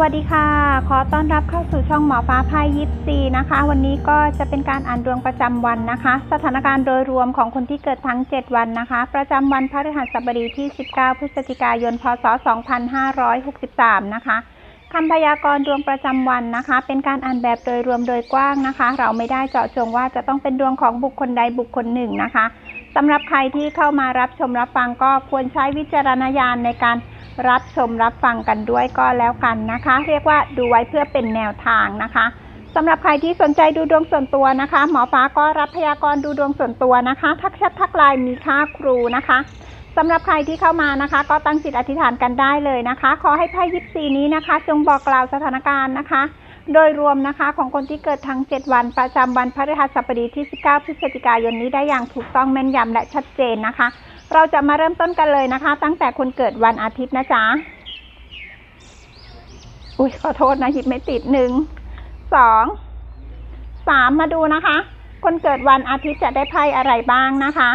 วัสดีค่ะ ขอต้อนรับเข้าสู่ช่องหมอฟ้าพายยิปซีนะคะ วันนี้ก็จะเป็นการอ่านดวงประจำวันนะคะ สถานการณ์โดยรวมของคนที่เกิดทั้ง 7 วันนะคะ ประจำวันพฤหัสบดีที่ 19 พฤศจิกายน พศ 2563 นะคะคำพยากรณ์ดวงประจำวันนะคะ เป็นการอ่านแบบโดยรวมโดยกว้างนะคะ เราไม่ได้เจาะจงว่าจะต้องเป็นดวงของบุคคลใดบุคคลหนึ่งนะคะสำหรับใครที่เข้ามารับชมรับฟังก็ควรใช้วิจารณญาณในการ รับชมรับฟังกันด้วยก็แล้วกันนะคะ เรียกว่าดูไว้เพื่อเป็นแนวทางนะคะสำหรับใครที่สนใจดูดวงส่วนตัวนะคะ หมอฟ้าก็รับพยากรณ์ดูดวงส่วนตัวนะคะ ทักแชททักไลน์มีค่าครูนะคะสำหรับใครที่เข้ามานะคะ ก็ตั้งจิตอธิษฐานกันได้เลยนะคะ ขอให้ไพ่ยิปซีนี้นะคะ จงบอกกล่าวสถานการณ์นะคะ โดยรวมนะคะของคนที่เกิดทั้ง 7 วันประจำวันพฤหัสบดีที่ 19 พฤศจิกายนนี้ได้อย่างถูกต้องแม่นยำและชัดเจนนะคะ เราจะมาเริ่มต้นกันเลยนะคะ ตั้งแต่คนเกิดวันอาทิตย์นะจ๊ะ อุ้ยขอโทษนะหยิบไม่ติดหนึ่งสองสามมาดูนะคะ คนเกิดวันอาทิตย์จะได้ไพ่อะไรบ้างนะคะ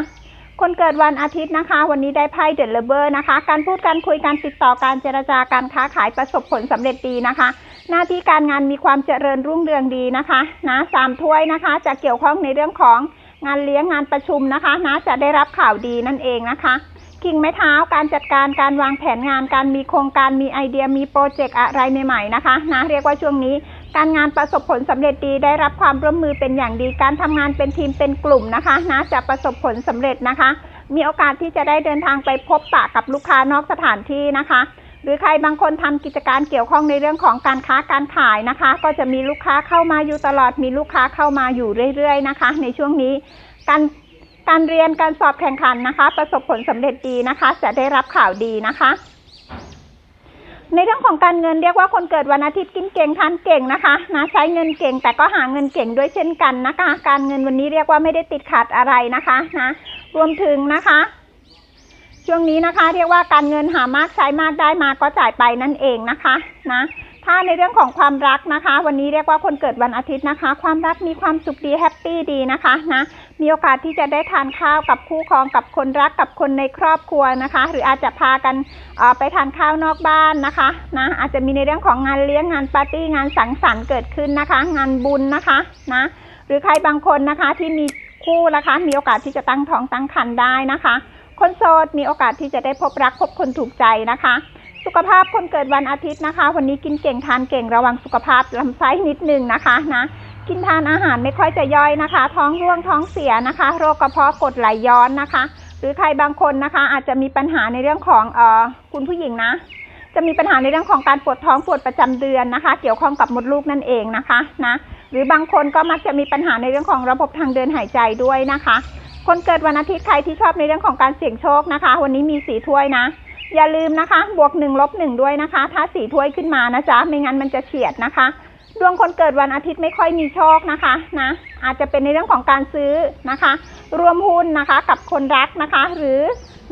คนเกิดวันอาทิตย์นะคะ วันนี้ได้ไพ่เดลเบอร์นะคะ การพูดการคุยการติดต่อการเจรจาการค้าขายประสบผลสำเร็จดีนะคะ หน้าที่การงานมีความเจริญรุ่งเรืองดีนะคะ นะสามถ้วยนะคะ จะเกี่ยวข้องในเรื่องของ งานเลี้ยงงานประชุมนะคะนะจะได้รับข่าวดีนั่นเองนะคะกิ่งไม้เท้าการจัดการการวางแผนงานการมีโครงการมีไอเดียมีโปรเจกต์อะไรใหม่ๆนะคะนะเรียกว่าช่วงนี้ การงานประสบผลสำเร็จดีได้รับความร่วมมือเป็นอย่างดีการทำงานเป็นทีมเป็นกลุ่มนะคะนะจะประสบผลสำเร็จนะคะ มีโอกาสที่จะได้เดินทางไปพบปะกับลูกค้านอกสถานที่นะคะ หรือใครบางคนทำกิจการเกี่ยวข้องในเรื่องของการค้าการขายนะคะ ก็จะมีลูกค้าเข้ามาอยู่ตลอดมีลูกค้าเข้ามาอยู่เรื่อยๆนะคะ ในช่วงนี้การการเรียนการสอบแข่งขันนะคะ ประสบผลสำเร็จดีนะคะ จะได้รับข่าวดีนะคะ ในเรื่องของการเงินเรียกว่าคนเกิดวันอาทิตย์กินเก่งทานเก่งนะคะนะใช้เงินเก่งแต่ก็หาเงินเก่งด้วยเช่นกันนะคะ การเงินวันนี้เรียกว่าไม่ได้ติดขัดอะไรนะคะนะรวมถึงนะคะ ช่วงนี้นะคะ เรียกว่าการเงินหามากใช้มากได้มาก็จ่ายไปนั่นเองนะคะนะถ้าในเรื่องของความรักนะคะ วันนี้เรียกว่าคนเกิดวันอาทิตย์นะคะ ความรักมีความสุขดีแฮปปี้ดีนะคะนะมีโอกาสที่จะได้ทานข้าวกับคู่ครองกับคนรักกับคนในครอบครัวนะคะ หรืออาจจะพากันเอ่อไปทานข้าวนอกบ้านนะคะนะอาจจะมีในเรื่องของงานเลี้ยงงานปาร์ตี้งานสังสรรค์เกิดขึ้นนะคะ งานบุญนะคะนะหรือใครบางคนนะคะที่มีคู่นะคะ มีโอกาสที่จะตั้งท้องตั้งครรภ์ได้นะคะ คนโสดมีโอกาสที่จะได้พบรักพบคนถูกใจนะคะ สุขภาพคนเกิดวันอาทิตย์นะคะ วันนี้กินเก่งทานเก่งระวังสุขภาพลำไส้นิดนึงนะคะนะกินทานอาหารไม่ค่อยจะย่อยนะคะ ท้องร่วงท้องเสียนะคะ โรคกระเพาะกดไหลย้อนนะคะ หรือใครบางคนนะคะ อาจจะมีปัญหาในเรื่องของเอ่อคุณผู้หญิงนะ จะมีปัญหาในเรื่องของการปวดท้องปวดประจำเดือนนะคะ เกี่ยวข้องกับมดลูกนั่นเองนะคะนะหรือบางคนก็มักจะมีปัญหาในเรื่องของระบบทางเดินหายใจด้วยนะคะ คนเกิดวันอาทิตย์ใครที่ชอบในเรื่องของการเสี่ยงโชคนะคะ วันนี้มีสีถ้วยนะ อย่าลืมนะคะ บวกหนึ่งลบหนึ่งด้วยนะคะ ถ้าสีถ้วยขึ้นมานะจ๊ะไม่งั้นมันจะเฉียดนะคะ ดวงคนเกิดวันอาทิตย์ไม่ค่อยมีโชคนะคะนะ อาจจะเป็นในเรื่องของการซื้อนะคะ รวมหุ้นนะคะกับคนรักนะคะ หรือ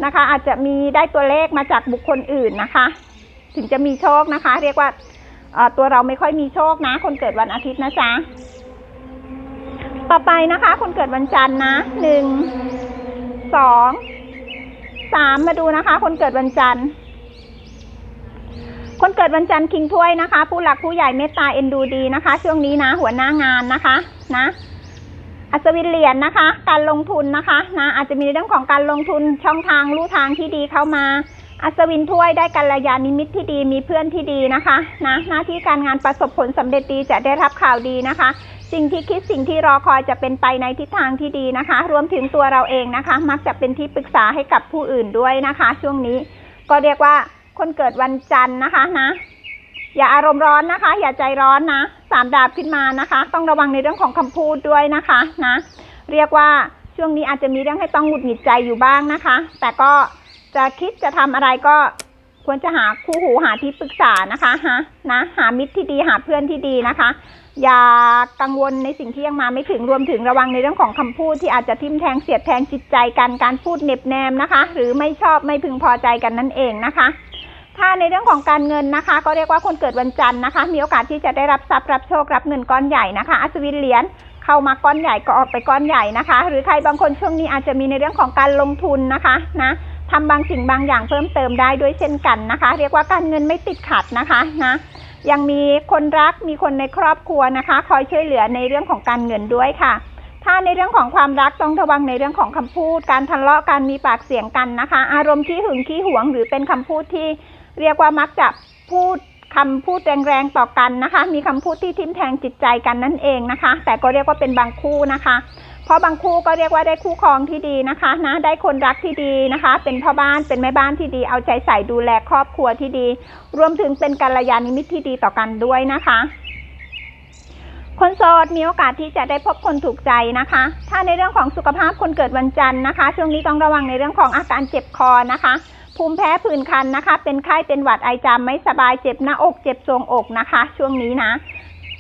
นะคะอาจจะมีได้ตัวเลขมาจากบุคคลอื่นนะคะ ถึงจะมีโชคนะคะ เรียกว่าตัวเราไม่ค่อยมีโชคนะ คนเกิดวันอาทิตย์นะจ๊ะ ต่อไปนะคะ คนเกิดวันจันทร์นะหนึ่งสองสามมาดูนะคะ คนเกิดวันจันทร์ คนเกิดวันจันทร์คิงถ้วยนะคะ ผู้หลักผู้ใหญ่เมตตาเอ็นดูดีนะคะ ช่วงนี้นะ หัวหน้างานนะคะ นะอัศวินเหรียญนะคะ การลงทุนนะคะ นะ อาจจะมีในเรื่องของการลงทุนช่องทางลู่ทางที่ดีเข้ามาอัศวินถ้วยได้กัลยาณมิตรที่ดีมีเพื่อนที่ดีนะคะ นะ หน้าที่การงานประสบผลสำเร็จดีจะได้รับข่าวดีนะคะ สิ่งที่คิดสิ่งที่รอคอยจะเป็นไปในทิศทางที่ดีนะคะ รวมถึงตัวเราเองนะคะ มักจะเป็นที่ปรึกษาให้กับผู้อื่นด้วยนะคะ ช่วงนี้ก็เรียกว่าคนเกิดวันจันทร์นะคะนะ อย่าอารมณ์ร้อนนะคะ อย่าใจร้อนนะสามดาบขึ้นมานะคะ ต้องระวังในเรื่องของคำพูดด้วยนะคะนะ เรียกว่าช่วงนี้อาจจะมีเรื่องให้ต้องหงุดหงิดใจอยู่บ้างนะคะ แต่ก็จะคิดจะทำอะไรก็ ควรจะหาคู่หูหาที่ปรึกษานะคะฮะนะหามิตรที่ดีหาเพื่อนที่ดีนะคะ อย่ากังวลในสิ่งที่ยังมาไม่ถึงรวมถึงระวังในเรื่องของคำพูดที่อาจจะทิ่มแทงเสียดแทงจิตใจกันการพูดเน็บแนมนะคะ หรือไม่ชอบไม่พึงพอใจกันนั่นเองนะคะถ้าในเรื่องของการเงินนะคะ ก็เรียกว่าคนเกิดวันจันทร์นะคะ มีโอกาสที่จะได้รับทรัพย์รับโชครับเงินก้อนใหญ่นะคะ อัศวินเหรียญเข้ามาก้อนใหญ่ก็ออกไปก้อนใหญ่นะคะ หรือใครบางคนช่วงนี้อาจจะมีในเรื่องของการลงทุนนะคะนะ ทำบางสิ่งบางอย่างเพิ่มเติมได้ด้วยเช่นกันนะคะ เรียกว่าการเงินไม่ติดขัดนะคะนะยังมีคนรักมีคนในครอบครัวนะคะ คอยช่วยเหลือในเรื่องของการเงินด้วยค่ะ ถ้าในเรื่องของความรักต้องระวังในเรื่องของคำพูด การทะเลาะการมีปากเสียงกันนะคะ อารมณ์ขี้หึงขี้หวง หรือเป็นคำพูดที่ เรียกว่ามักจะพูดคำพูดแรงๆต่อกันนะคะ มีคำพูดที่ทิ่มแทงจิตใจกันนั่นเองนะคะ แต่ก็เรียกว่าเป็นบางคู่นะคะ ราะบางคู่ก็เรียกว่าได้คู่ครองที่ดีนะคะนะได้คนรักที่ดีนะคะ เป็นพ่อบ้านเป็นแม่บ้านที่ดี เอาใจใส่ดูแลครอบครัวที่ดี รวมถึงเป็นกัลยาณมิตรที่ดีต่อกันด้วยนะคะ คนโสดมีโอกาสที่จะได้พบคนถูกใจนะคะ ถ้าในเรื่องของสุขภาพคนเกิดวันจันทร์นะคะ ช่วงนี้ต้องระวังในเรื่องของอาการเจ็บคอนะคะภูมิแพ้ผื่นคันนะคะ เป็นไข้เป็นหวัดไอจามไม่สบายเจ็บหน้าอกเจ็บทรวงอกนะคะ ช่วงนี้นะ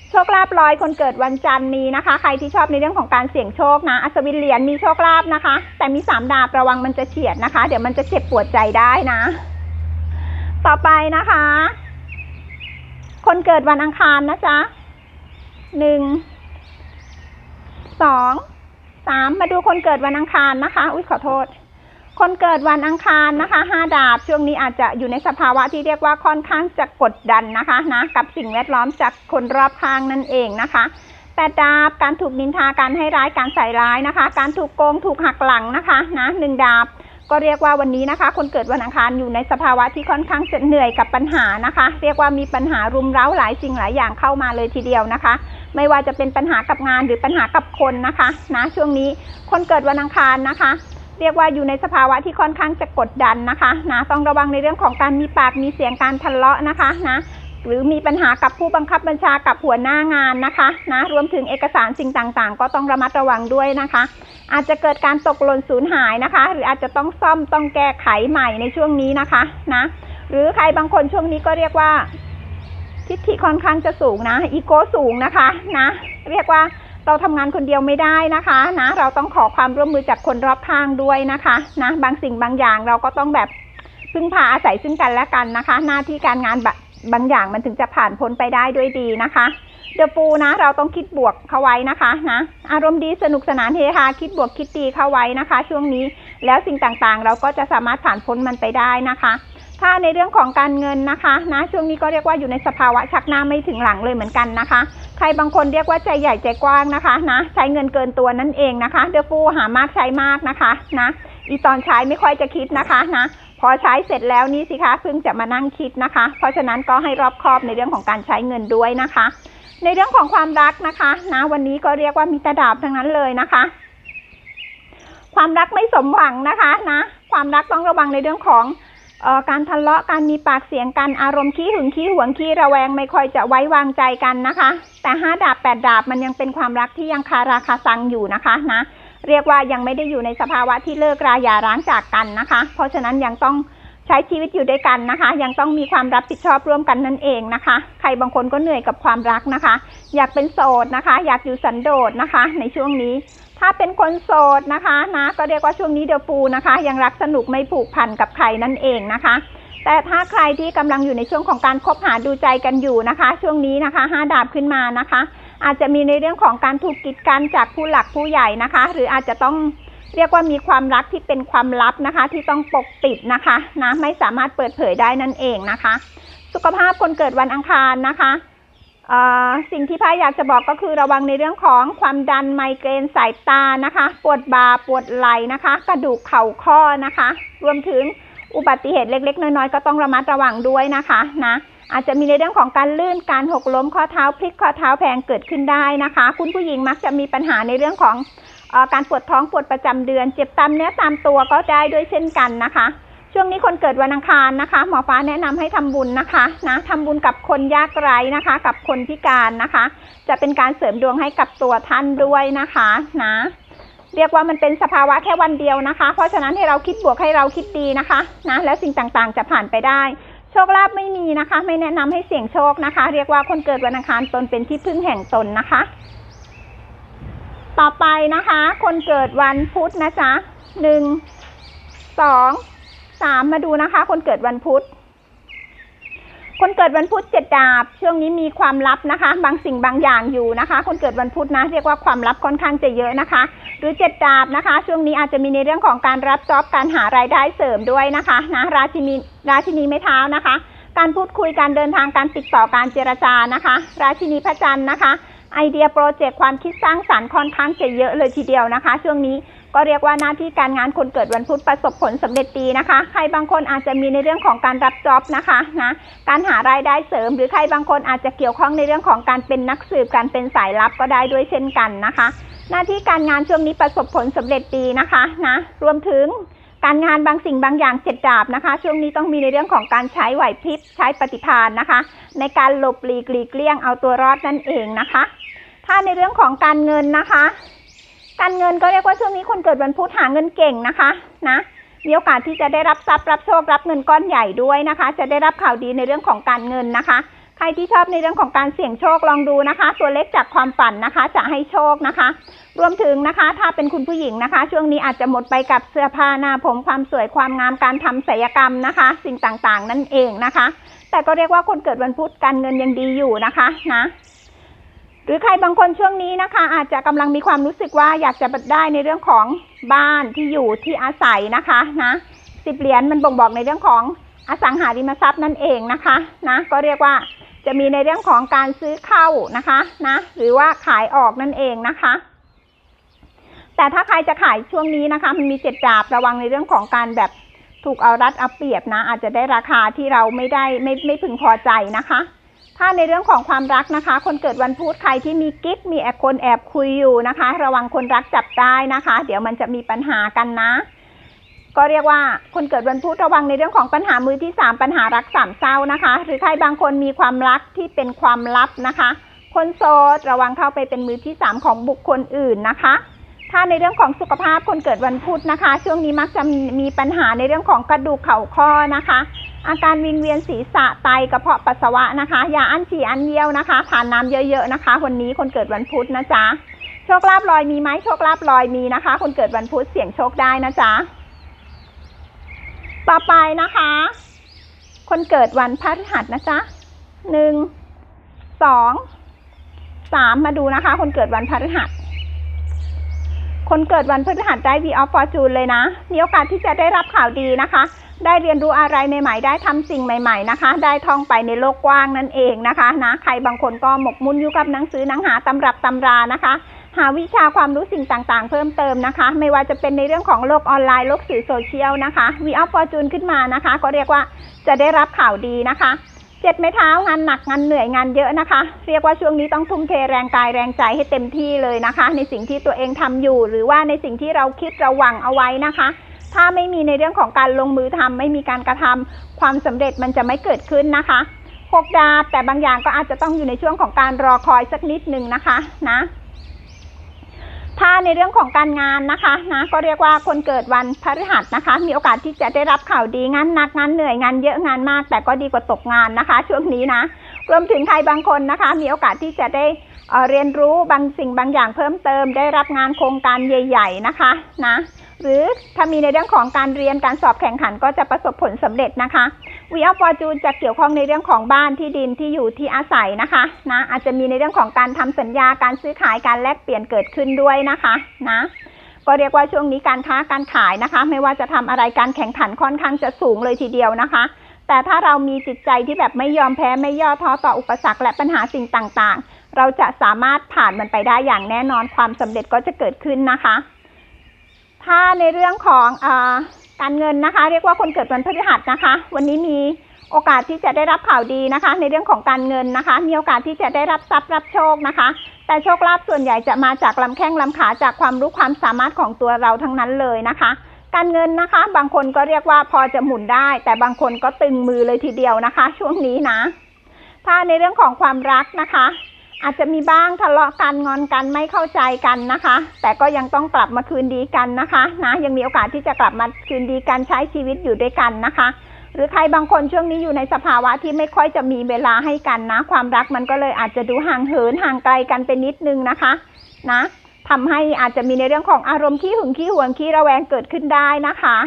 โชคลาภลอยคนเกิดวันจันทร์นี้นะคะ ใครที่ชอบในเรื่องของการเสี่ยงโชคนะ อัศวินเหรียญมีโชคลาภนะคะ แต่มีสามดาบระวังมันจะเฉียดนะคะ เดี๋ยวมันจะเจ็บปวดใจได้นะ ต่อไปนะคะ คนเกิดวันอังคารนะจ๊ะหนึ่งสองสามมาดูคนเกิดวันอังคารนะคะ อุ้ยขอโทษ คนเกิดวันอังคารนะคะห้าดาบช่วงนี้อาจจะอยู่ในสภาวะที่เรียกว่าค่อนข้างจะกดดันนะคะนะกับสิ่งแวดล้อมจากคนรอบข้างนั่นเองนะคะแปดดาบการถูกนินทาการให้ร้ายการใส่ร้ายนะคะ การถูกโกงถูกหักหลังนะคะนะหนึ่งดาบก็เรียกว่าวันนี้นะคะ คนเกิดวันอังคารอยู่ในสภาวะที่ค่อนข้างจะเหนื่อยกับปัญหานะคะ เรียกว่ามีปัญหารุมเร้าหลายสิ่งหลายอย่างเข้ามาเลยทีเดียวนะคะ ไม่ว่าจะเป็นปัญหากับงานหรือปัญหากับคนนะคะนะช่วงนี้คนเกิดวันอังคารนะคะ เรียกว่าอยู่ในสภาวะที่ค่อนข้างจะกดดันนะคะนะต้องระวังในเรื่องของการมีปากมีเสียงการทะเลาะนะคะนะหรือมีปัญหากับผู้บังคับบัญชากับหัวหน้างานนะคะนะรวมถึงเอกสารสิ่งต่างๆ ก็ต้องระมัดระวังด้วยนะคะ อาจจะเกิดการตกหล่นสูญหายนะคะ หรืออาจจะต้องซ่อมต้องแก้ไขใหม่ในช่วงนี้นะคะนะหรือใครบางคนช่วงนี้ก็เรียกว่าทิฐิค่อนข้างจะสูงนะอีโก้สูงนะคะนะเรียกว่า เราทำงานคนเดียวไม่ได้นะคะนะเราต้องขอความร่วมมือจากคนรอบข้างด้วยนะคะนะบางสิ่งบางอย่างเราก็ต้องแบบพึ่งพาอาศัยซึ่งกันและกันนะคะ หน้าที่การงานบบางอย่างมันถึงจะผ่านพ้นไปได้ด้วยดีนะคะเดอะปูนะ เราต้องคิดบวกเข้าไว้นะคะนะอารมณ์ดีสนุกสนานเฮฮาคิดบวกคิดดีเข้าไว้นะคะ ช่วงนี้แล้วสิ่งต่างๆ เราก็จะสามารถผ่านพ้นมันไปได้นะคะ ถ้าในเรื่องของการเงินนะคะนะช่วงนี้ก็เรียกว่าอยู่ในสภาวะชักหน้าไม่ถึงหลังเลยเหมือนกันนะคะ ใครบางคนเรียกว่าใจใหญ่ใจกว้างนะคะนะใช้เงินเกินตัวนั่นเองนะคะ เดฟูหามากใช้มากนะคะนะอีตอนใช้ไม่ค่อยจะคิดนะคะนะพอใช้เสร็จแล้วนี่สิคะเพิ่งจะมานั่งคิดนะคะ เพราะฉะนั้นก็ให้รอบคอบในเรื่องของการใช้เงินด้วยนะคะ ในเรื่องของความรักนะคะนะวันนี้ก็เรียกว่ามีตะดาบทั้งนั้นเลยนะคะ ความรักไม่สมหวังนะคะนะความรักต้องระวังในเรื่องของ การทะเลาะการมีปากเสียงกันอารมณ์ขี้หึงขี้หวงขี้ระแวงไม่ค่อยจะไว้วางใจกันนะคะ แต่ห้าดาบแปดดาบมันยังเป็นความรักที่ยังคาราคาซังอยู่นะคะนะ เรียกว่ายังไม่ได้อยู่ในสภาวะที่เลิกราหย่าร้างจากกันนะคะ เพราะฉะนั้นยังต้อง ใช้ชีวิตอยู่ด้วยกันนะคะ ยังต้องมีความรับผิดชอบร่วมกันนั่นเองนะคะ ใครบางคนก็เหนื่อยกับความรักนะคะ อยากเป็นโสดนะคะ อยากอยู่สันโดษนะคะ ในช่วงนี้ ถ้าเป็นคนโสดนะคะนะก็เรียกว่าช่วงนี้เดอปูนะคะ ยังรักสนุกไม่ผูกพันกับใครนั่นเองนะคะแต่ถ้าใครที่กำลังอยู่ในช่วงของการคบหาดูใจกันอยู่นะคะ ช่วงนี้นะคะห้าดาบขึ้นมานะคะ อาจจะมีในเรื่องของการถูกกีดกันจากผู้หลักผู้ใหญ่นะคะ หรืออาจจะต้อง เรียกว่ามีความรักที่เป็นความลับนะคะ ที่ต้องปกปิดนะคะนะไม่สามารถเปิดเผยได้นั่นเองนะคะ สุขภาพคนเกิดวันอังคารนะคะสิ่งที่พ่ายอยากจะบอกก็คือระวังในเรื่องของความดันไมเกรนสายตานะคะ ปวดบ่าปวดไหล่นะคะ กระดูกเข่าข้อนะคะ รวมถึงอุบัติเหตุเล็ก ๆ น้อยๆก็ต้องระมัดระวังด้วยนะคะนะอาจจะมีในเรื่องของการลื่นการหกล้มข้อเท้าพลิกข้อเท้าแพงเกิดขึ้นได้นะคะ คุณผู้หญิงมักจะมีปัญหาในเรื่องของ การปวดท้องปวดประจำเดือน เจ็บตามเนื้อตามตัวก็ได้ด้วยเช่นกันนะคะ ช่วงนี้คนเกิดวันอังคารนะคะ หมอฟ้าแนะนำให้ทำบุญนะคะนะทำบุญกับคนยากไร้นะคะ กับคนพิการนะคะ จะเป็นการเสริมดวงให้กับตัวท่านด้วยนะคะนะเรียกว่ามันเป็นสภาวะแค่วันเดียวนะคะ เพราะฉะนั้นให้เราคิดบวกให้เราคิดดีนะคะนะแล้วสิ่งต่างๆ จะผ่านไปได้ โชคลาภไม่มีนะคะ ไม่แนะนำให้เสี่ยงโชคนะคะ เรียกว่าคนเกิดวันอังคารตนเป็นที่พึ่งแห่งตนนะคะ ต่อไปนะคะ คนเกิดวันพุธนะจ๊ะหนึ่งสองสามมาดูนะคะ คนเกิดวันพุธคนเกิดวันพุธเจ็ดดาบ ช่วงนี้มีความลับนะคะ บางสิ่งบางอย่างอยู่นะคะ คนเกิดวันพุธนะ เรียกว่าความลับค่อนข้างจะเยอะนะคะ หรือเจ็ดดาบนะคะ ช่วงนี้อาจจะมีในเรื่องของการรับจ็อบการหารายได้เสริมด้วยนะคะนะราชินีราชินีไม้เท้านะคะ การพูดคุยการเดินทางการติดต่อการเจรจานะคะ ราชินีพระจันทร์นะคะ ไอเดียโปรเจกต์ความคิดสร้างสรรค์ค่อนข้างจะเยอะเลยทีเดียวนะคะ ช่วงนี้ก็เรียกว่าหน้าที่การงานคนเกิดวันพุธประสบผลสำเร็จดีนะคะ ใครบางคนอาจจะมีในเรื่องของการรับจ็อบนะคะนะการหารายได้เสริม หรือใครบางคนอาจจะเกี่ยวข้องในเรื่องของการเป็นนักสืบการเป็นสายลับก็ได้ด้วยเช่นกันนะคะ หน้าที่การงานช่วงนี้ประสบผลสำเร็จดีนะคะนะรวมถึง การงานบางสิ่งบางอย่างเจ็ดดาบนะคะ ช่วงนี้ต้องมีในเรื่องของการใช้ไหวพริบใช้ปฏิภาณนะคะ ในการหลบหลีกหลีกเลี่ยงเอาตัวรอดนั่นเองนะคะ ถ้าในเรื่องของการเงินนะคะ การเงินก็เรียกว่าช่วงนี้คนเกิดวันพุธหาเงินเก่งนะคะนะมีโอกาสที่จะได้รับทรัพย์รับโชครับเงินก้อนใหญ่ด้วยนะคะ จะได้รับข่าวดีในเรื่องของการเงินนะคะ ใครที่ชอบในเรื่องของการเสี่ยงโชคลองดูนะคะ ตัวเลขจากความฝันนะคะ จะให้โชคนะคะ รวมถึงนะคะ ถ้าเป็นคุณผู้หญิงนะคะ ช่วงนี้อาจจะหมดไปกับเสื้อผ้าหน้าผมความสวยความงามการทำศัลยกรรมนะคะ สิ่งต่างๆ นั่นเองนะคะ แต่ก็เรียกว่าคนเกิดวันพุธการเงินยังดีอยู่นะคะนะหรือใครบางคนช่วงนี้นะคะ อาจจะกำลังมีความรู้สึกว่าอยากจะได้ในเรื่องของบ้านที่อยู่ที่อาศัยนะคะนะสิบเหรียญมันบ่งบอกในเรื่องของอสังหาริมทรัพย์นั่นเองนะคะนะก็เรียกว่า จะมีในเรื่องของการซื้อเข้านะคะนะ หรือว่าขายออกนั่นเองนะคะ แต่ถ้าใครจะขายช่วงนี้นะคะ มันมีเจ็ดดาบระวังในเรื่องของการแบบถูกเอารัดเอาเปรียบนะ อาจจะได้ราคาที่เราไม่ได้ไม่ไม่พึงพอใจนะคะ ถ้าในเรื่องของความรักนะคะ คนเกิดวันพุธใครที่มีกิ๊กมีแอบคนแอบคุยอยู่นะคะ ระวังคนรักจับได้นะคะ เดี๋ยวมันจะมีปัญหากันนะ ก็เรียกว่าคนเกิดวันพุธระวังในเรื่องของปัญหามือที่สามปัญหารักสามเศร้านะคะ หรือใครบางคนมีความรักที่เป็นความลับนะคะ คนโสดระวังเข้าไปเป็นมือที่สามของบุคคลอื่นนะคะ ถ้าในเรื่องของสุขภาพคนเกิดวันพุธนะคะ ช่วงนี้มักจะมีปัญหาในเรื่องของกระดูกเข่าข้อนะคะ อาการวิงเวียนศีรษะไตกระเพาะปัสสาวะนะคะอย่าอั้นฉี่อั้นเยี่ยวนะคะทานน้ำเยอะๆนะคะวันนี้คนเกิดวันพุธนะจ๊ะโชคลาภลอยมีไหมโชคลาภลอยมีนะคะ คนเกิดวันพุธเสี่ยงโชคได้นะจ๊ะ ต่อไปนะคะ คนเกิดวันพฤหัสนะจ๊ะหนึ่งสองสามมาดูนะคะ คนเกิดวันพฤหัส คนเกิดวันพฤหัสได้ V of Fortune เลยนะ มีโอกาสที่จะได้รับข่าวดีนะคะ ได้เรียนรู้อะไรใหม่ๆ ได้ทำสิ่งใหม่ ๆนะคะ ได้ท่องไปในโลกกว้างนั่นเองนะคะนะ ใครบางคนก็หมกมุ่นอยู่กับหนังสือหนังหาตำรับตำรานะคะ หาวิชาความรู้สิ่งต่างๆ เพิ่มเติมนะคะ ไม่ว่าจะเป็นในเรื่องของโลกออนไลน์โลกสื่อโซเชียลนะคะ V of Fortune ขึ้นมานะคะ ก็เรียกว่าจะได้รับข่าวดีนะคะเจ็ดไม้เท้างานหนักงานเหนื่อยงานเยอะนะคะ เรียกว่าช่วงนี้ต้องทุ่มเทแรงกายแรงใจให้เต็มที่เลยนะคะ ในสิ่งที่ตัวเองทำอยู่ หรือว่าในสิ่งที่เราคิดราหวังเอาไว้นะคะ ถ้าไม่มีในเรื่องของการลงมือทำไม่มีการกระทำความสำเร็จมันจะไม่เกิดขึ้นนะคะหกดาบแต่บางอย่างก็อาจจะต้องอยู่ในช่วงของการรอคอยสักนิดหนึ่งนะคะนะ ถ้าในเรื่องของการงานนะคะนะก็เรียกว่าคนเกิดวันพฤหัสนะคะ มีโอกาสที่จะได้รับข่าวดีงานหนักงานเหนื่อยงานเยอะงานมาก แต่ก็ดีกว่าตกงานนะคะ ช่วงนี้นะรวมถึงใครบางคนนะคะ มีโอกาสที่จะได้เเรียนรู้บางสิ่งบางอย่างเพิ่มเติม ได้รับงานโครงการใหญ่ ๆนะคะนะหรือถ้ามีในเรื่องของการเรียนการสอบแข่งขันก็จะประสบผลสำเร็จนะคะ วีออฟฟอร์จูนจะเกี่ยวข้องในเรื่องของบ้านที่ดินที่อยู่ที่อาศัยนะคะนะอาจจะมีในเรื่องของการทำสัญญาการซื้อขายการแลกเปลี่ยนเกิดขึ้นด้วยนะคะนะก็เรียกว่าช่วงนี้การค้าการขายนะคะ ไม่ว่าจะทำอะไรการแข่งขันค่อนข้างจะสูงเลยทีเดียวนะคะ แต่ถ้าเรามีจิตใจที่แบบไม่ยอมแพ้ไม่ย่อท้อต่ออุปสรรคและปัญหาสิ่งต่างๆ เราจะสามารถผ่านมันไปได้อย่างแน่นอนความสำเร็จก็จะเกิดขึ้นนะคะ ถ้าในเรื่องของอา การเงินนะคะ เรียกว่าคนเกิดวันพฤหัสนะคะ วันนี้มีโอกาสที่จะได้รับข่าวดีนะคะ ในเรื่องของการเงินนะคะ มีโอกาสที่จะได้รับทรัพย์รับโชคนะคะ แต่โชคลาภส่วนใหญ่จะมาจากลำแข้งลำขาจากความรู้ความสามารถของตัวเราทั้งนั้นเลยนะคะ การเงินนะคะ บางคนก็เรียกว่าพอจะหมุนได้ แต่บางคนก็ตึงมือเลยทีเดียวนะคะ ช่วงนี้นะ ถ้าในเรื่องของความรักนะคะ อาจจะมีบ้างทะเลาะกันงอนกันไม่เข้าใจกันนะคะ แต่ก็ยังต้องกลับมาคืนดีกันนะคะนะยังมีโอกาสที่จะกลับมาคืนดีกันใช้ชีวิตอยู่ด้วยกันนะคะ หรือใครบางคนช่วงนี้อยู่ในสภาวะที่ไม่ค่อยจะมีเวลาให้กันนะ ความรักมันก็เลยอาจจะดูห่างเหินห่างไกลกันไปนิดนึงนะคะนะทำให้อาจจะมีในเรื่องของอารมณ์ขี้หึงขี้หวงขี้ระแวงเกิดขึ้นได้นะคะ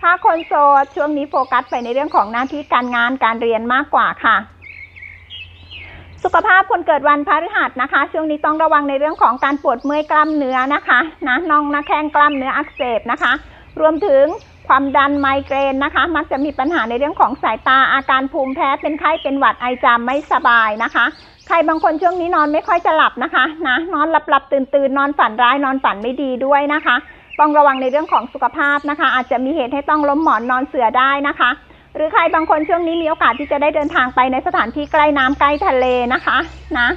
ถ้าคนโสดช่วงนี้โฟกัสไปในเรื่องของหน้าที่การงานการเรียนมากกว่าค่ะ สุขภาพคนเกิดวันพฤหัสนะคะ ช่วงนี้ต้องระวังในเรื่องของการปวดเมื่อยกล้ามเนื้อนะคะนะน่องน้าแข้งกล้ามเนื้ออักเสบนะคะ รวมถึงความดันไมเกรนนะคะ มักจะมีปัญหาในเรื่องของสายตาอาการภูมิแพ้เป็นไข้เป็นหวัดไอจามไม่สบายนะคะ ใครบางคนช่วงนี้นอนไม่ค่อยจะหลับนะคะนะนอนหลับหลับตื่นตื่นนอนฝันร้ายนอนฝันไม่ดีด้วยนะคะ ต้องระวังในเรื่องของสุขภาพนะคะ อาจจะมีเหตุให้ต้องล้มหมอนนอนเสือได้นะคะ หรือใครบางคนช่วงนี้มีโอกาสที่จะได้เดินทางไปในสถานที่ใกล้น้ำใกล้ทะเลนะคะนะ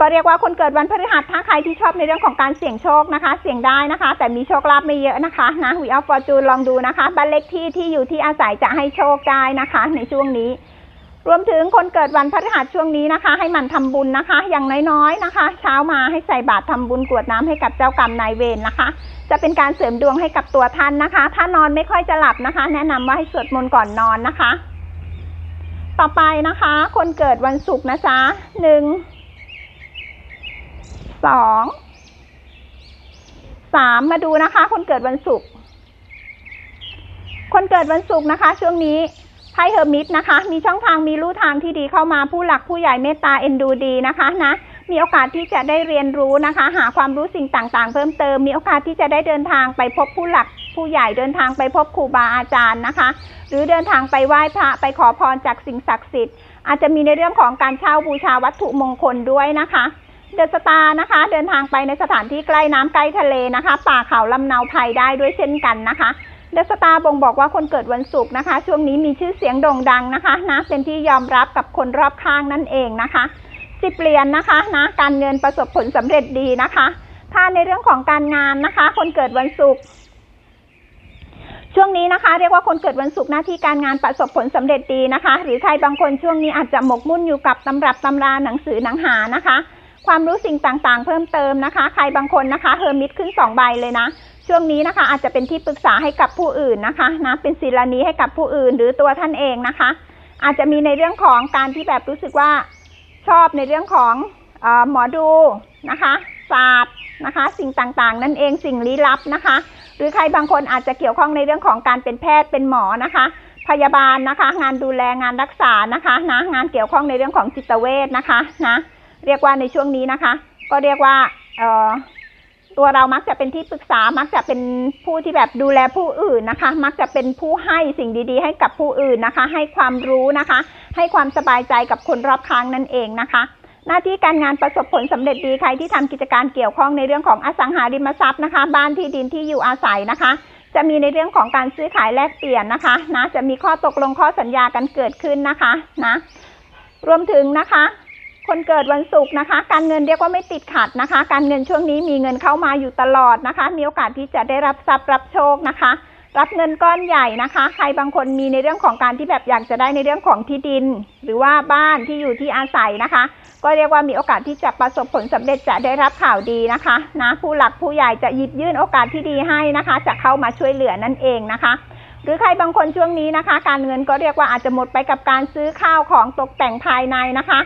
ก็เรียกว่าคนเกิดวันพฤหัสถ้าใครที่ชอบในเรื่องของการเสี่ยงโชคนะคะ เสี่ยงได้นะคะ แต่มีโชคลาภไม่เยอะนะคะนะวีออฟฟอร์จูนลองดูนะคะบ้านเลขที่ที่อยู่ที่อาศัยจะให้โชคได้นะคะ ในช่วงนี้ รวมถึงคนเกิดวันพฤหัสช่วงนี้นะคะ ให้มันทำบุญนะคะ อย่างน้อยๆนะคะ เช้ามาให้ใส่บาตรทำบุญกรวดน้ำให้กับเจ้ากรรมนายเวรนะคะ จะเป็นการเสริมดวงให้กับตัวท่านนะคะ ถ้านอนไม่ค่อยจะหลับนะคะ แนะนำว่าให้สวดมนต์ก่อนนอนนะคะ ต่อไปนะคะ คนเกิดวันศุกร์นะจ๊ะหนึ่งสองสามมาดูนะคะ คนเกิดวันศุกร์คนเกิดวันศุกร์นะคะ ช่วงนี้ พ่เฮอร์มิตนะคะ มีช่องทางมีลู่ทางที่ดีเข้ามาผู้หลักผู้ใหญ่เมตตาเอ็นดูดีนะคะนะมีโอกาสที่จะได้เรียนรู้นะคะ หาความรู้สิ่งต่างๆ เพิ่มเติม มีโอกาสที่จะได้เดินทางไปพบผู้หลักผู้ใหญ่เดินทางไปพบครูบาอาจารย์นะคะ หรือเดินทางไปไหว้พระไปขอพรจากสิ่งศักดิ์สิทธิ์ อาจจะมีในเรื่องของการเช่าบูชาวัตถุมงคลด้วยนะคะเดอะสตาร์นะคะ เดินทางไปในสถานที่ใกล้น้ำใกล้ทะเลนะคะ ป่าเขาลำเนาภัยได้ด้วยเช่นกันนะคะ เดอะสตาร์บ่งบอกว่าคนเกิดวันศุกร์นะคะ ช่วงนี้มีชื่อเสียงโด่งดังนะคะนะเป็นที่ยอมรับกับคนรอบข้างนั่นเองนะคะสิบเหรียญนะคะนะการเงินประสบผลสำเร็จดีนะคะ ถ้าในเรื่องของการงานนะคะ คนเกิดวันศุกร์ช่วงนี้นะคะ เรียกว่าคนเกิดวันศุกร์หน้าที่การงานประสบผลสำเร็จดีนะคะ หรือใครบางคนช่วงนี้อาจจะหมกมุ่นอยู่กับตำรับตำราหนังสือหนังหานะคะ ความรู้สิ่งต่างๆ เพิ่มเติมนะคะ ใครบางคนนะคะเฮอร์มิตขึ้นสองใบเลยนะ ช่วงนี้นะคะ อาจจะเป็นที่ปรึกษาให้กับผู้อื่นนะคะนะเป็นศิลานี้ให้กับผู้อื่นหรือตัวท่านเองนะคะ อาจจะมีในเรื่องของการที่แบบรู้สึกว่าชอบในเรื่องของอหมอดูนะคะศาสตร์นะคะ สิ่งต่างๆ นั่นเองสิ่งลี้ลับนะคะ หรือใครบางคนอาจจะเกี่ยวข้องในเรื่องของการเป็นแพทย์เป็นหมอนะคะ พยาบาลนะคะ งานดูแลงานรักษานะคะนะงานเกี่ยวข้องในเรื่องของจิตเวชนะคะนะเรียกว่าในช่วงนี้นะคะ ก็เรียกว่า ตัวเรามักจะเป็นที่ปรึกษา มักจะเป็นผู้ที่แบบดูแลผู้อื่นนะคะ มักจะเป็นผู้ให้สิ่งดีๆ ให้กับผู้อื่นนะคะ ให้ความรู้นะคะ ให้ความสบายใจกับคนรอบข้างนั่นเองนะคะ หน้าที่การงานประสบผลสำเร็จดีใครที่ทำกิจการเกี่ยวข้องในเรื่องของอสังหาริมทรัพย์นะคะ บ้านที่ดินที่อยู่อาศัยนะคะ จะมีในเรื่องของการซื้อขายแลกเปลี่ยนนะคะนะจะมีข้อตกลงข้อสัญญากันเกิดขึ้นนะคะนะรวมถึงนะคะ คนเกิดวันศุกร์นะคะ การเงินเรียกว่าไม่ติดขัดนะคะ การเงินช่วงนี้มีเงินเข้ามาอยู่ตลอดนะคะ มีโอกาสที่จะได้รับทรัพย์รับโชคนะคะ รับเงินก้อนใหญ่นะคะ ใครบางคนมีในเรื่องของการที่แบบอยากจะได้ในเรื่องของที่ดิน หรือว่าบ้านที่อยู่ที่อาศัยนะคะ ก็เรียกว่ามีโอกาสที่จะประสบผลสำเร็จจะได้รับข่าวดีนะคะนะผู้หลักผู้ใหญ่จะหยิบยื่นโอกาสที่ดีให้นะคะ จะเข้ามาช่วยเหลือนั่นเองนะคะหรือใครบางคนช่วงนี้นะคะ การเงินก็เรียกว่าอาจจะหมดไปกับการซื้อข้าวของตกแต่งภายในนะคะ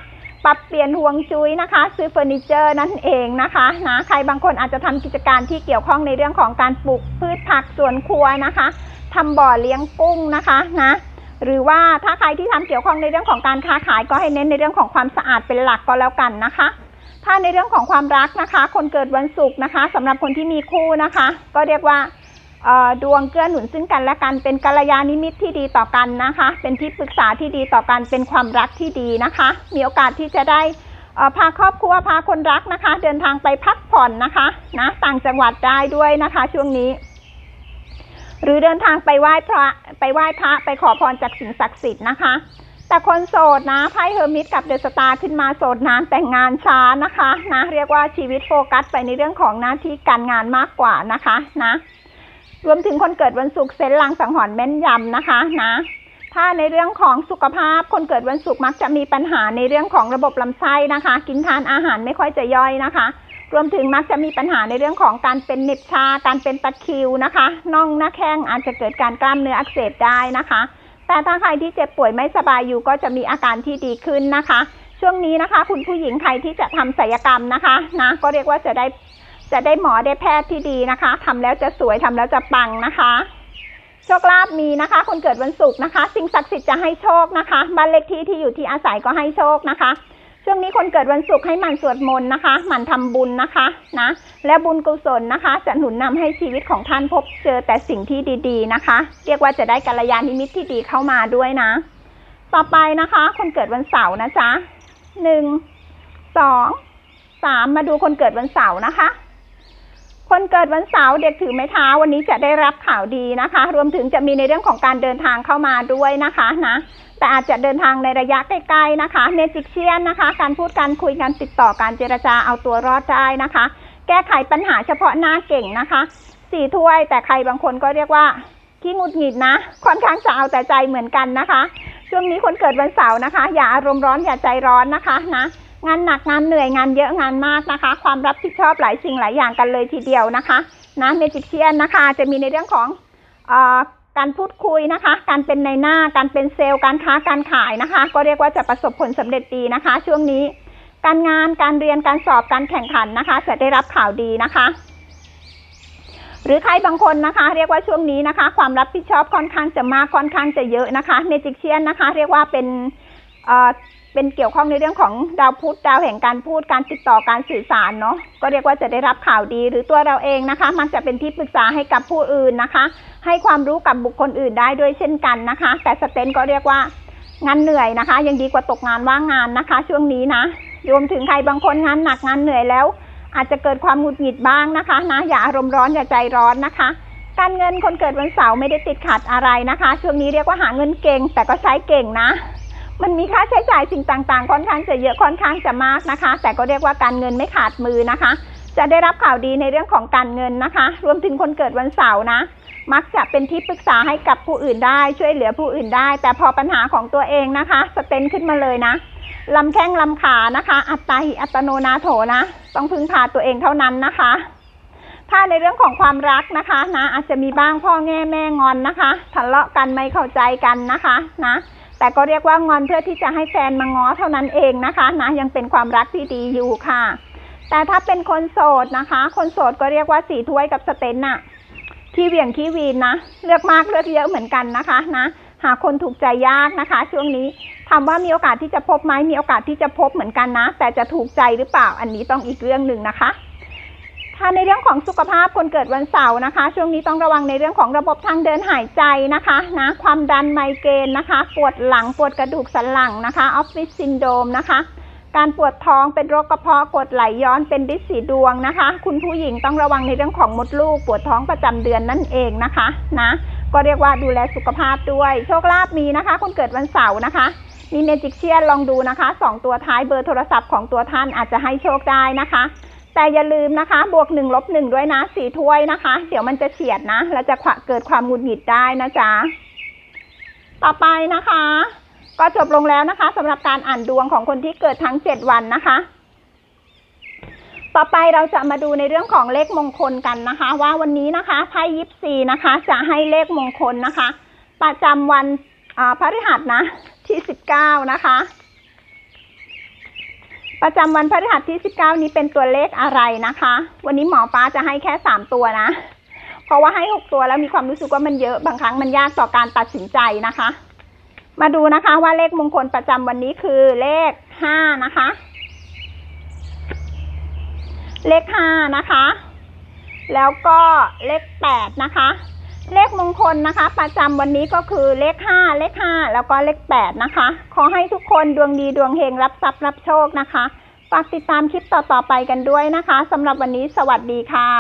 ปรับเปลี่ยนห่วงจุ้ยนะคะ ซื้อเฟอร์นิเจอร์นั่นเองนะคะนะใครบางคนอาจจะทำกิจการที่เกี่ยวข้องในเรื่องของการปลูกพืชผักสวนครัวนะคะทำบ่อเลี้ยงกุ้งนะคะนะหรือว่าถ้าใครที่ทำเกี่ยวข้องในเรื่องของการค้าขายก็ให้เน้นในเรื่องของความสะอาดเป็นหลักก็แล้วกันนะคะ ถ้าในเรื่องของความรักนะคะ คนเกิดวันศุกร์นะคะสำหรับคนที่มีคู่นะคะ ก็เรียกว่า ดวงเกื้อหนุนซึ่งกันและกันเป็นกัลยาณมิตที่ดีต่อกันนะคะ เป็นที่ปรึกษาที่ดีต่อกันเป็นความรักที่ดีนะคะ มีโอกาสที่จะได้พาครอบครัวพาคนรักนะคะ เดินทางไปพักผ่อนนะคะนะต่างจังหวัดได้ด้วยนะคะ ช่วงนี้ หรือเดินทางไปไหว้พระไปไหว้พระไปขอพรจากสิ่งศักดิ์สิทธิ์นะคะ แต่คนโสดนะไพ่เฮอร์มิตกับเดอะสตาร์ขึ้นมาโสดนานแต่งงานช้านะคะนะเรียกว่าชีวิตโฟกัสไปในเรื่องของหน้าที่การงานมากกว่านะคะนะ รวมถึงคนเกิดวันศุกร์เซนลังสังหรณ์แม่นยำนะคะนะ ถ้าในเรื่องของสุขภาพ คนเกิดวันศุกร์มักจะมีปัญหาในเรื่องของระบบลำไส้นะคะ กินทานอาหารไม่ค่อยจะย่อยนะคะ รวมถึงมักจะมีปัญหาในเรื่องของการเป็นเน็บชา การเป็นตะคิวนะคะน่องหน้าแข้งอาจจะเกิดการกล้ามเนื้ออักเสบได้นะคะ แต่ถ้าใครที่เจ็บป่วยไม่สบายอยู่ก็จะมีอาการที่ดีขึ้นนะคะ ช่วงนี้นะคะ คุณผู้หญิงใครที่จะทำศัลยกรรมนะคะนะก็เรียกว่าจะได้ จะได้หมอได้แพทย์ที่ดีนะคะทำแล้วจะสวยทำแล้วจะปังนะคะ โชคลาภมีนะคะ คนเกิดวันศุกร์นะคะ สิ่งศักดิ์สิทธิ์จะให้โชคนะคะบ้านเลขที่ที่อยู่ที่อาศัยก็ให้โชคนะคะช่วงนี้คนเกิดวันศุกร์ให้หมั่นสวดมนต์นะคะหมั่นทำบุญนะคะนะ และบุญกุศลนะคะ จะหนุนนำให้ชีวิตของท่านพบเจอแต่สิ่งที่ดีๆนะคะ เรียกว่าจะได้กัลยาณมิตรที่ดีเข้ามาด้วยนะ ต่อไปนะคะ คนเกิดวันเสาร์นะจ๊ะหนึ่งสองสามมาดูคนเกิดวันเสาร์นะคะ คนเกิดวันเสาร์เด็กถือไม้เท้าวันนี้จะได้รับข่าวดีนะคะ รวมถึงจะมีในเรื่องของการเดินทางเข้ามาด้วยนะคะนะแต่อาจจะเดินทางในระยะใกล้ๆนะคะเมจิกเชียนนะคะ การพูดการคุยการติดต่อการเจรจาเอาตัวรอดได้นะคะ แก้ไขปัญหาเฉพาะหน้าเก่งนะคะสี่ถ้วยแต่ใครบางคนก็เรียกว่าขี้งุดหงิดนะ ค่อนข้างจะเอาแต่ใจเหมือนกันนะคะ ช่วงนี้คนเกิดวันเสาร์นะคะ อย่าอารมณ์ร้อนอย่าใจร้อนนะคะนะ งานหนักงานเหนื่อยงานเยอะงานมากนะคะ ความรับผิดชอบหลายสิ่งหลายอย่างกันเลยทีเดียวนะคะนะเมจิกเชียนนะคะ จะมีในเรื่องของอการพูดคุยนะคะ การเป็นในหน้าการเป็นเซลล์ การค้าการขายนะคะ ก็เรียกว่าจะประสบผลสำเร็จดีนะคะ ช่วงนี้ การงานการเรียนการสอบการแข่งขันนะคะ จะได้รับข่าวดีนะคะ หรือใครบางคนนะคะ เรียกว่าช่วงนี้นะคะ ความรับผิดชอบค่อนข้างจะมากค่อนข้างจะเยอะนะคะเมจิกเชียนนะคะ เรียกว่าเป็น เป็นเกี่ยวข้องในเรื่องของดาวพุธดาวแห่งการพูดการติดต่อการสื่อสารเนาะก็เรียกว่าจะได้รับข่าวดี หรือตัวเราเองนะคะ มักจะเป็นที่ปรึกษาให้กับผู้อื่นนะคะ ให้ความรู้กับบุคคลอื่นได้ด้วยเช่นกันนะคะ แต่สเตนก็เรียกว่างานเหนื่อยนะคะ ยังดีกว่าตกงานว่างงานนะคะ ช่วงนี้นะรวมถึงใครบางคนงานหนักงานเหนื่อยแล้ว อาจจะเกิดความหงุดหงิดบ้างนะคะนะอย่าอารมณ์ร้อนอย่าใจร้อนนะคะการเงินคนเกิดวันเสาร์ไม่ได้ติดขัดอะไรนะคะ ช่วงนี้เรียกว่าหาเงินเก่ง แต่ก็ใช้เก่งนะ มันมีค่าใช้จ่ายสิ่งต่างๆ ค่อนข้างจะเยอะค่อนข้างจะมากนะคะ แต่ก็เรียกว่าการเงินไม่ขาดมือนะคะ จะได้รับข่าวดีในเรื่องของการเงินนะคะ รวมถึงคนเกิดวันเสาร์นะ มักจะเป็นที่ปรึกษาให้กับผู้อื่นได้ ช่วยเหลือผู้อื่นได้ แต่พอปัญหาของตัวเองนะคะ สเตนขึ้นมาเลยนะลำแข้งลำขานะคะ อัตตาหิอัตโนนาโถนะ ต้องพึ่งพาตัวเองเท่านั้นนะคะ ถ้าในเรื่องของความรักนะคะนะอาจจะมีบ้างพ่อแง่แม่งอนนะคะทะเลาะกันไม่เข้าใจกันนะคะนะ แต่ก็เรียกว่างอนเพื่อที่จะให้แฟนมาง้อเท่านั้นเองนะคะนะยังเป็นความรักที่ดีอยู่ค่ะ แต่ถ้าเป็นคนโสดนะคะ คนโสดก็เรียกว่าสีถ้วยกับสเตนน่ะขี้เวียงขี้วีนนะเลือกมากเลือกเยอะเหมือนกันนะคะนะหาคนถูกใจยากนะคะ ช่วงนี้ถามว่ามีโอกาสที่จะพบไหมมีโอกาสที่จะพบเหมือนกันนะ แต่จะถูกใจหรือเปล่าอันนี้ต้องอีกเรื่องหนึ่งนะคะ ถ้าในเรื่องของสุขภาพคนเกิดวันเสาร์นะคะ ช่วงนี้ต้องระวังในเรื่องของระบบทางเดินหายใจนะคะนะความดันไมเกรนนะคะ ปวดหลังปวดกระดูกสันหลังนะคะออฟฟิศซินโดมนะคะ การปวดท้องเป็นโรคกระเพาะกดไหลย้อนเป็นดิสีดวงนะคะ คุณผู้หญิงต้องระวังในเรื่องของมดลูก ปวดท้องประจำเดือนนั่นเองนะคะนะก็เรียกว่าดูแลสุขภาพด้วย โชคลาภมีนะคะ คนเกิดวันเสาร์นะคะมีเมจิกเชียนลองดูนะคะสองตัวท้ายเบอร์โทรศัพท์ของตัวท่านอาจจะให้โชคได้นะคะ แต่อย่าลืมนะคะ บวกหนึ่งลบหนึ่งด้วยนะสี่ถ้วยนะคะ เดี๋ยวมันจะเฉียดนะ แล้วจะเกิดความหงุดหงิดได้นะจ๊ะ ต่อไปนะคะ ก็จบลงแล้วนะคะสำหรับการอ่านดวงของคนที่เกิดทั้งเจ็ดวันนะคะ ต่อไปเราจะมาดูในเรื่องของเลขมงคลกันนะคะ ว่าวันนี้นะคะไพ่ยิปซีนะคะ จะให้เลขมงคลนะคะ ประจำวันพฤหัสนะที่สิบเก้านะคะ ประจำวันพฤหัสที่สิบเก้านี้เป็นตัวเลขอะไรนะคะ วันนี้หมอฟ้าจะให้แค่สามตัวนะ เพราะว่าให้หกตัวแล้วมีความรู้สึกว่ามันเยอะ บางครั้งมันยากต่อการตัดสินใจนะคะ มาดูนะคะว่าเลขมงคลประจำวันนี้คือเลขห้านะคะ เลขห้านะคะ แล้วก็เลขแปดนะคะ เลขมงคลนะคะ ประจำวันนี้ก็คือเลขห้าเลขห้าแล้วก็เลขแปดนะคะ ขอให้ทุกคนดวงดีดวงเฮงรับทรัพย์รับโชคนะคะฝากติดตามคลิปต่อๆไปกันด้วยนะคะสำหรับวันนี้สวัสดีค่ะ